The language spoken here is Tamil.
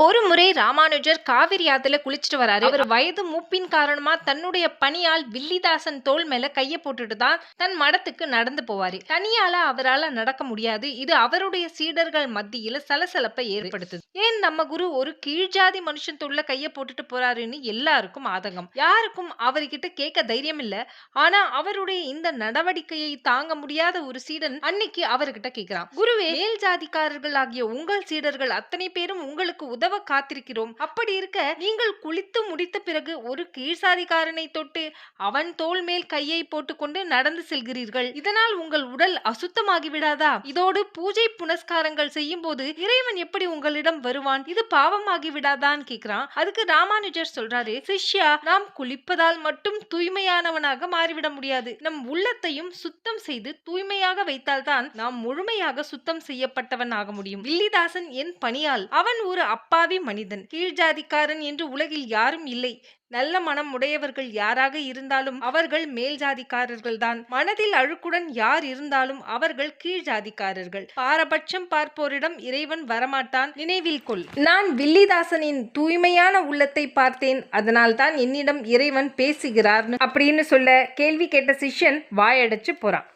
ஒரு முறை ராமானுஜர் காவிரி ஆத்துல குளிச்சுட்டு வராரு. அவர் வயது மூப்பின் காரணமா தன்னுடைய பணியால் வில்லிதாசன் தோல் மேல கைய போட்டுட்டு தான் தன் மடத்துக்கு நடந்து போவாரு. தனியால அவரால நடக்க முடியாது. இது அவருடைய சீடர்கள் மத்தியில சலசலப்பை ஏற்படுத்துது. ஏன் நம்ம குரு ஒரு கீழ்ஜாதி மனுஷன் தோல்ல கைய போட்டுட்டு போறாருன்னு எல்லாருக்கும் ஆதங்கம். யாருக்கும் அவர்கிட்ட கேட்க தைரியம் இல்ல. ஆனா அவருடைய இந்த நடவடிக்கையை தாங்க முடியாத ஒரு சீடன் அன்னைக்கு அவர்கிட்ட கேக்குறான். குருவே மேல் ஜாதிக்காரர்கள் ஆகிய உங்கள் சீடர்கள் அத்தனை பேரும் உங்களுக்கு உதவ காத்திருக்கிறோம். அப்படி இருக்க நீங்கள் குளித்து முடித்த பிறகு ஒரு கீழ்சாதிக்காரனை தொட்டு அவன் தோல் மேல் கையை போட்டுக்கொண்டு நடந்து செல்கிறீர்கள். இதனால் உங்கள் உடல் அசுத்தமாகி விடாதா? இதோடு பூஜை புனஸ்காரங்கள் செய்யும் போது இறைவன் எப்படி உங்களிடம் வருவான்? இது பாவமாகி விடாதான்னு கேக்குறான். அதுக்கு ராமானுஜர் சொல்றாரு சிஷ்யா நாம் குளிப்பதால் மட்டும் தூய்மையானவனாக மாறிவிட முடியாது. நம் உள்ளத்தையும் சுத்தம் செய்து தூய்மையாக வைத்தால்தான் நாம் முழுமையாக சுத்தம் செய்யப்பட்டவன் ஆக முடியும். வில்லிதாசன் என் பணியால் அவன் ஒரு அப்பா அப்பாவி மனிதன். கீழ்ஜாதிக்காரன் என்று உலகில் யாரும் இல்லை. நல்ல மனம் உடையவர்கள் யாராக இருந்தாலும் அவர்கள் மேல் ஜாதிக்காரர்கள் தான் மனதில் அழுக்குடன் யார் இருந்தாலும் அவர்கள் கீழ் ஜாதிக்காரர்கள் பாரபட்சம் பார்ப்போரிடம் இறைவன் வரமாட்டான். நினைவில் கொள். நான் வில்லிதாசனின் தூய்மையான உள்ளத்தை பார்த்தேன். அதனால் தான் என்னிடம் இறைவன் பேசுகிறார் அப்படின்னு சொல்ல கேள்வி கேட்ட சிஷ்யன் வாயடைச்சு போறான்.